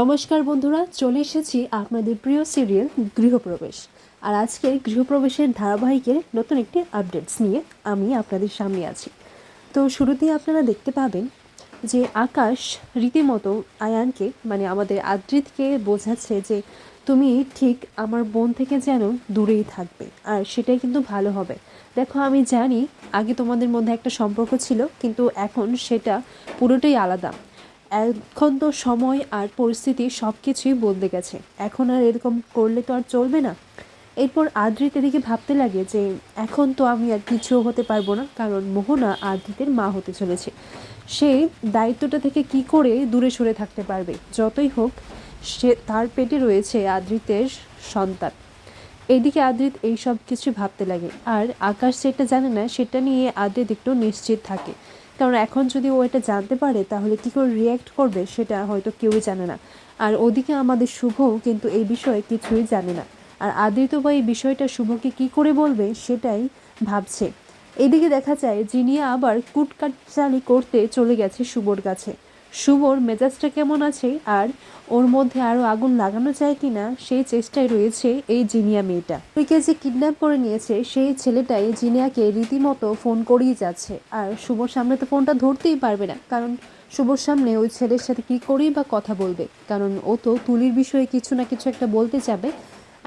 নমস্কার বন্ধুরা, চলে এসেছি আপনাদের প্রিয় সিরিয়াল গৃহপ্রবেশ। আর আজকের গৃহপ্রবেশের ধারাবাহিকের নতুন একটি আপডেটস নিয়ে আমি আপনাদের সামনে আছি। তো শুরুতেই আপনারা দেখতে পাবেন যে আকাশ রীতিমতো আয়ানকে মানে আমাদের আদ্রিতকে বোঝাচ্ছে যে তুমি ঠিক আমার বোন থেকে যেন দূরেই থাকবে, আর সেটাই কিন্তু ভালো হবে। দেখো, আমি জানি আগে তোমাদের মধ্যে একটা সম্পর্ক ছিল, কিন্তু এখন সেটা পুরোটাই আলাদা। এখন তো সময় আর পরিস্থিতি সব কিছুই বদলে গেছে। এখন আর এরকম করলে তো আর চলবে না। এরপর আদ্রিত এদিকে ভাবতে লাগে যে, এখন তো আমি আর কিছু হতে পারব না, কারণ মোহনা আদ্রিতের মা হতে চলেছে। সে দায়িত্বটা থেকে কি করে দূরে সরে থাকতে পারবে? যতই হোক, সে তার পেটে রয়েছে আদ্রিতের সন্তান। এদিকে আদ্রিত এই সব কিছু ভাবতে লাগে। আর আকাশ যেটা জানে না, সেটা নিয়ে আদ্রিত একটু নিশ্চিত থাকে। কারণ এখন যদি ও এটা জানতে পারে, তাহলে কী করে রিয়্যাক্ট করবে সেটা হয়তো কেউই জানে না। আর ওদিকে আমাদের শুভ কিন্তু এই বিষয়ে কিছুই জানে না। আর আদিত্য বা এই বিষয়টা শুভকে কি করে বলবে সেটাই ভাবছে। এদিকে দেখা যায়, জিনিয়া আবার কুটকাটচালি করতে চলে গেছে শুভর কাছে। শুভর মেজাজটা কেমন আছে আর ওর মধ্যে আরও আগুন লাগানো যায় কি না সেই চেষ্টায় রয়েছে এই জিনিয়া মেয়েটা। ওইকে যে কিডন্যাপ করে নিয়েছে সেই ছেলেটাই জিনিয়াকে রীতিমতো ফোন করেই যাচ্ছে। আর শুভর সামনে তো ফোনটা ধরতেই পারবে না, কারণ শুভর সামনে ওই ছেলের সাথে কি করেই বা কথা বলবে? কারণ ও তো তুলির বিষয়ে কিছু না কিছু একটা বলতে যাবে।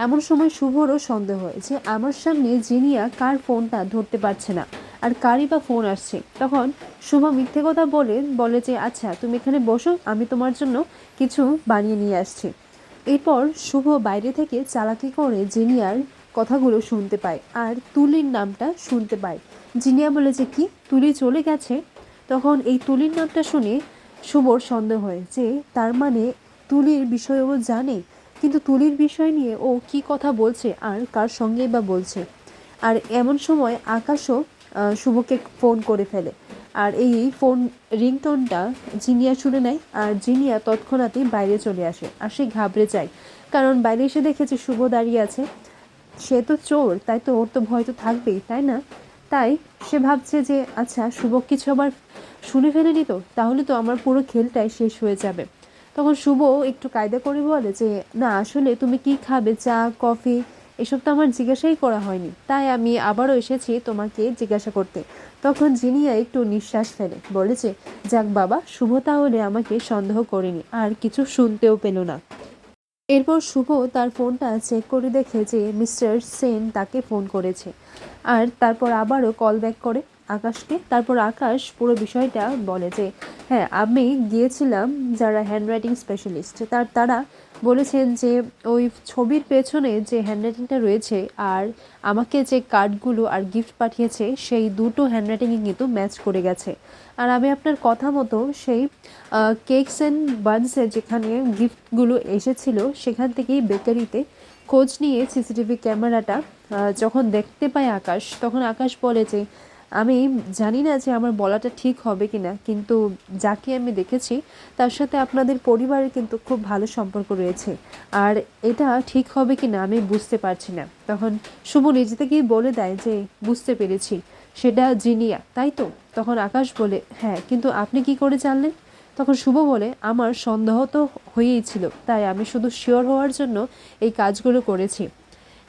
এমন সময় শুভরও সন্দেহ হয় যে আমার সামনে জিনিয়া কার ফোনটা ধরতে পারছে না। আর কারই বা ফোন আসছে। তখন শুভ মিথ্যে কথা বলে বলে যে আচ্ছা তুমি এখানে বসো, আমি তোমার জন্য কিছু বানিয়ে নিয়ে আসছি। এরপর শুভ বাইরে থেকে চালাকি করে জিনিয়ার কথাগুলো শুনতে পায় আর তুলির নামটা শুনতে পায়। জিনিয়া বলে যে, কি? তুলি চলে গেছে? তখন এই তুলির নামটা শুনে শুভর সন্দেহ হয় যে, তার মানে তুলির বিষয় ও জানে, কিন্তু তুলির বিষয় নিয়ে ও কি কথা বলছে আর কার সঙ্গেই বা বলছে। আর এমন সময় আকাশও শুভকে ফোন করে ফেলে। আর এই ফোন রিংটোনটা জিনিয়া শুনে নেয় আর জিনিয়া তৎক্ষণাৎই বাইরে চলে আসে আর সে ঘাবড়ে যায়। কারণ বাইরে এসে দেখেছে শুভ দাঁড়িয়ে আছে। সে তো চোর, তাই তো ওর তো ভয় তো থাকবেই, তাই না? তাই সে ভাবছে যে আচ্ছা শুভ কিছু আবার শুনে ফেলেনি তো? তাহলে তো আমার পুরো খেলটাই শেষ হয়ে যাবে। তখন শুভ একটু কায়দা করে বলে যে, না, আসলে তুমি কি খাবে? চা, কফি এসব তো আমার জিজ্ঞাসাই করা হয়নি। তাই আমি আবারও এসেছি তোমাকে জিজ্ঞাসা করতে। তখন জিনিয়া একটু নিঃশ্বাস ফেলে বলেছে যাক বাবা, শুভ তাহলে আমাকে সন্দেহ করেনি, আর কিছু শুনতেও পেল না। এরপর শুভ তার ফোনটা চেক করে দেখে যে, মিস্টার সেন তাকে ফোন করেছে। আর তারপর আবারও কল ব্যাক করে আকাশকে, তারপর আকাশ পুরো বিষয়টা বলে যে হ্যাঁ আমি গিয়েছিলাম যারা হ্যান্ডরাইটিং স্পেশালিস্ট তার, তারা বলেছেন যে, ওই ছবির পেছনে যে হ্যান্ডরাইটিংটা রয়েছে আর আমাকে যে কার্ডগুলো আর গিফট পাঠিয়েছে, সেই দুটো হ্যান্ডরাইটিংয়ে কিন্তু ম্যাচ করে গেছে। আর আমি আপনার কথা মতো সেই কেকস অ্যান্ড বানসে যেখানে গিফটগুলো এসেছিল, সেখান থেকেই বেকারিতে খোঁজ নিয়ে সিসিটিভি ক্যামেরাটা যখন দেখতে পায় আকাশ, তখন আকাশ বলে যে আমি জানি না যে আমার বলাটা ঠিক হবে কি না কিন্তু যাকে আমি দেখেছি, তার সাথে আপনাদের পরিবারের কিন্তু খুব ভালো সম্পর্ক রয়েছে। আর এটা ঠিক হবে কি না আমি বুঝতে পারছি না। তখন শুভ নিজে থেকেই বলে দেয় যে, বুঝতে পেরেছি। সেটা জিনিয়া, তাই তো? তখন আকাশ বলে হ্যাঁ কিন্তু আপনি কি করে জানলেন? তখন শুভ বলে, আমার সন্দেহ তো হয়েই ছিল, তাই আমি শুধু শিওর হওয়ার জন্য এই কাজগুলো করেছি।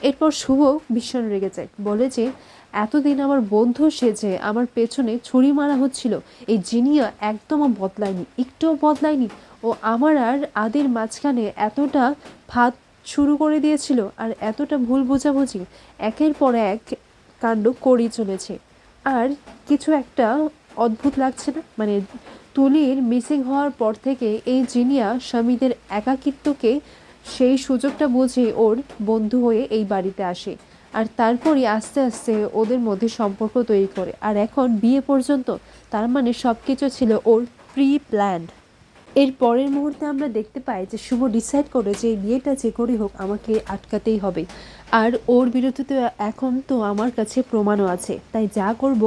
এরপর শুভ ভীষণ রেগে যায়। বলে যে, এতদিন আমার বন্ধু সেজে আমার পেছনে ছুরি মারা হচ্ছিল, এই জিনিয়া একদমও বদলায়নি, একটুও বদলায়নি। ও আমার আর আদির মাঝখানে এতটা ফাঁদ শুরু করে দিয়েছিল আর এতটা ভুল বোঝাবুঝি, একের পর এক কাণ্ড করেই চলেছে। আর কিছু একটা অদ্ভুত লাগছে না? মানে তুলির মিসিং হওয়ার পর থেকে এই জিনিয়া স্বামীদের একাকিত্বকে সেই সুযোগটা বুঝে ওর বন্ধু হয়ে এই বাড়িতে আসে। আর তারপরই আস্তে আস্তে ওদের মধ্যে সম্পর্ক তৈরি করে। আর এখন বিয়ে পর্যন্ত তার মানে সব কিছু ছিল ওর প্রি প্ল্যান্ড এর পরের মুহূর্তে আমরা দেখতে পাই যে শুভ ডিসাইড করে যে এই বিয়েটা যে করে হোক আমাকে আটকাতেই হবে। আর ওর বিরুদ্ধে এখন তো আমার কাছে প্রমাণও আছে। তাই যা করব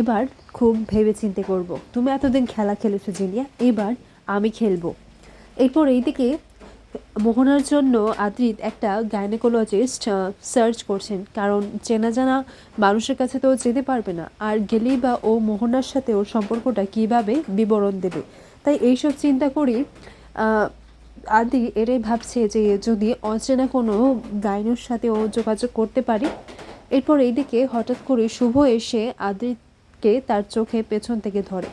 এবার খুব ভেবেচিন্তে করব। তুমি এতদিন খেলা খেলেছো জিনিয়া, এবার আমি খেলব। এরপর এইদিকে মোহনার জন্য আদ্রিত একটা গাইনোকোলজিস্ট সার্চ করছেন। কারণ চেনা জানা মানুষের কাছে তো যেতে পারবে না। আর গেলেই বা ও মোহনার সাথে ওর সম্পর্কটা কীভাবে বিবরণ দেবে? তাই এইসব চিন্তা করি আদি এরাই ভাবছে যে যদি অচেনা কোনো গাইনোর সাথে ও যোগাযোগ করতে পারে, এরপর এইদিকে হঠাৎ করে শুভ এসে আদ্রিতকে তার চোখে পেছন থেকে ধরে।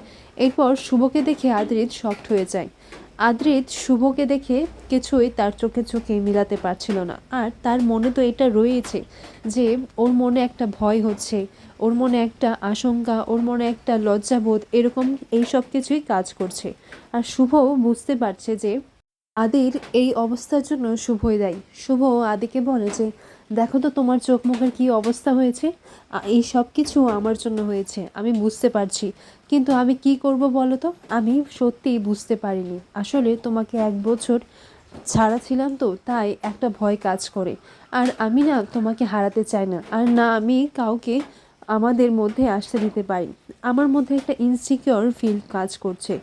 এরপর শুভকে দেখে আদ্রিত শক্ট হয়ে যায়। আদ্রিত শুভকে দেখে কিছুই তার চোখে চোখে মিলাতে পারছিল না। আর তার মনে তো এটা রয়েছে যে, ওর মনে একটা ভয় হচ্ছে, ওর মনে একটা আশঙ্কা, ওর মনে একটা লজ্জাবোধ, এরকম এই সব কিছুই কাজ করছে। আর শুভ বুঝতে পারছে যে, আদির এই অবস্থার জন্য শুভই দেয়। শুভ আদিকে বলে যে দেখো তো তোমার চোখ মুখের কী অবস্থা হয়েছে? এই সব কিছু আমার জন্য হয়েছে, আমি বুঝতে পারছি। কিন্তু আমি কি করব বলো তো? আমি সত্যিই বুঝতে পারিনি। আসলে তোমাকে এক বছর ছাড়া ছিলাম তো, তাই একটা ভয় কাজ করে। আর আমি না তোমাকে হারাতে চাই না। আর না, আমি কাউকে আমাদের মধ্যে আসতে দিতে পারি। আমার মধ্যে একটা ইনসিকিওর ফিল কাজ করছে।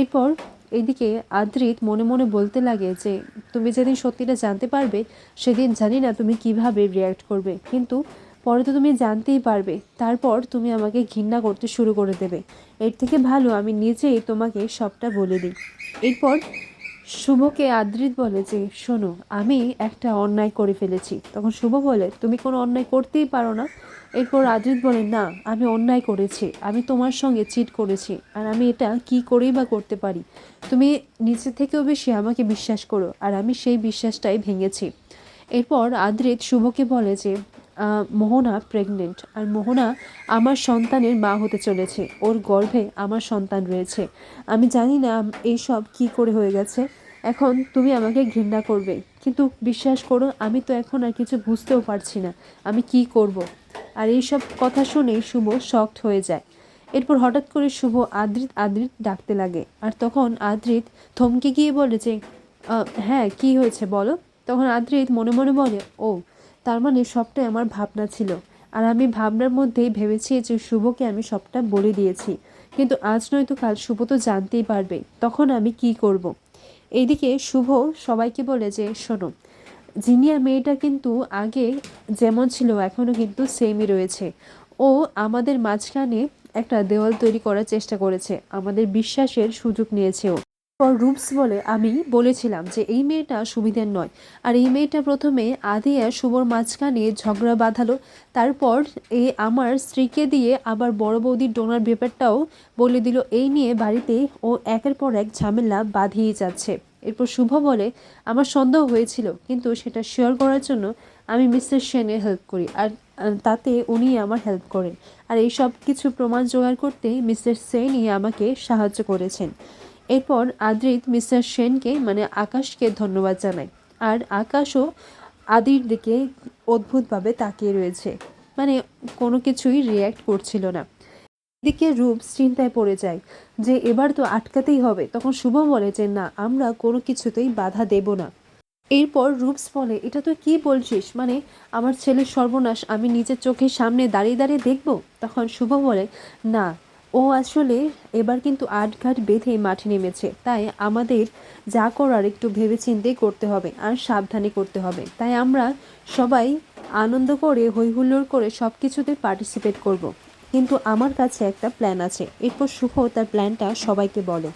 এরপর এইদিকে আদ্রিত মনে মনে বলতে লাগে যে, তুমি যেদিন সত্যিটা জানতে পারবে, সেদিন জানি না তুমি কীভাবে রিয়্যাক্ট করবে। কিন্তু পরে তো তুমি জানতেই পারবে। তারপর তুমি আমাকে ঘৃণা করতে শুরু করে দেবে। এর থেকে ভালো আমি নিজেই তোমাকে সবটা বলে দিই। এরপর শুভকে আদ্রিত বলে যে, শোনো, আমি একটা অন্যায় করে ফেলেছি। তখন শুভ বলে, তুমি কোনো অন্যায় করতেই পারো না। এরপর আদ্রিত বলে, না, আমি অন্যায় করেছি। আমি তোমার সঙ্গে চিট করেছি। আর আমি এটা কি করেই বা করতে পারি? তুমি নিচে থেকেও বেশি আমাকে বিশ্বাস করো, আর আমি সেই বিশ্বাসটাই ভেঙেছি। এরপর আদ্রিত শুভকে বলে যে মোহনা প্রেগনেন্ট আর মোহনা আমার সন্তানের মা হতে চলেছে। ওর গর্ভে আমার সন্তান রয়েছে। আমি জানি না এইসব কি করে হয়ে গেছে। এখন তুমি আমাকে ঘৃণা করবে। কিন্তু বিশ্বাস করো, আমি তো এখন আর কিছু বুঝতেও পারছি না, আমি কি করব। আর এইসব কথা শুনে শুভ শকড হয়ে যায়। এরপর হঠাৎ করে শুভ আদ্রিত আদ্রিত ডাকতে লাগে। আর তখন আদ্রিত থমকে গিয়ে বলে যে হ্যাঁ কি হয়েছে বলো? তখন আদ্রিত মনে মনে বলে, ও, তার মানে সবটাই আমার ভাবনা ছিল। আর আমি ভাবনার মধ্যেই ভেবেছি যে শুভকে আমি সবটা বলে দিয়েছি। কিন্তু আজ নয়তো কাল শুভ তো জানতেই পারবে, তখন আমি কি করব। এইদিকে শুভ সবাইকে বলে যে, শোনো জিনিয়া মেয়েটা কিন্তু আগে যেমন ছিল, এখনও কিন্তু সেমই রয়েছে। ও আমাদের মাঝখানে একটা দেওয়াল তৈরি করার চেষ্টা করেছে। আমাদের বিশ্বাসের সুযোগ নিয়েছে ও। পর রূপস বলে আমি বলেছিলাম যে এই মেয়েটা সুবিধের নয়। আর এই মেয়েটা প্রথমে আদিয়া শুভর মাঝখানে ঝগড়া বাঁধালো, তারপর এই আমার স্ত্রীকে দিয়ে আবার বড় বৌদির ডোনার ব্যাপারটাও বলে দিল। এই নিয়ে বাড়িতে ও একের পর এক ঝামেলা বাঁধিয়ে যাচ্ছে। এরপর শুভ বলে, আমার সন্দেহ হয়েছিল, কিন্তু সেটা শেয়ার করার জন্য আমি মিস্টার সেনের হেল্প করি, আর তাতে উনি আমার হেল্প করেন। আর এই সব কিছু প্রমাণ জোগাড় করতে মিস্টার সেনই আমাকে সাহায্য করেছেন। এরপর আদ্রিত মিস্টার সেনকে মানে আকাশকে ধন্যবাদ জানায়। আর আকাশও আদির দিকে অদ্ভুতভাবে তাকিয়ে রয়েছে। মানে কোনো কিছুই রিয়্যাক্ট করছিল না। এদিকে রূপ চিন্তায় পড়ে যায় যে এবার তো আটকাতেই হবে। তখন শুভ বলে যে, না, আমরা কোনো কিছুতেই বাধা দেব না। এরপর রূপস বলে, এটা তুই কি বলছিস? মানে আমার ছেলের সর্বনাশ, আমি নিজের চোখের সামনে দাঁড়িয়ে দাঁড়িয়ে দেখব? তখন শুভ বলে, না ও আসলে এবার কিন্তু আট ঘাট বেঁধেই মাঠে নেমেছে। তাই আমাদের যা করার একটু ভেবে চিন্তেই করতে হবে আর সাবধানে করতে হবে। তাই আমরা সবাই আনন্দ করে, হৈহুল্লোড় করে সব কিছুতে পার্টিসিপেট করব। কিন্তু আমার কাছে একটা প্ল্যান আছে। এরপর শুভ তার প্ল্যানটা সবাইকে বলে।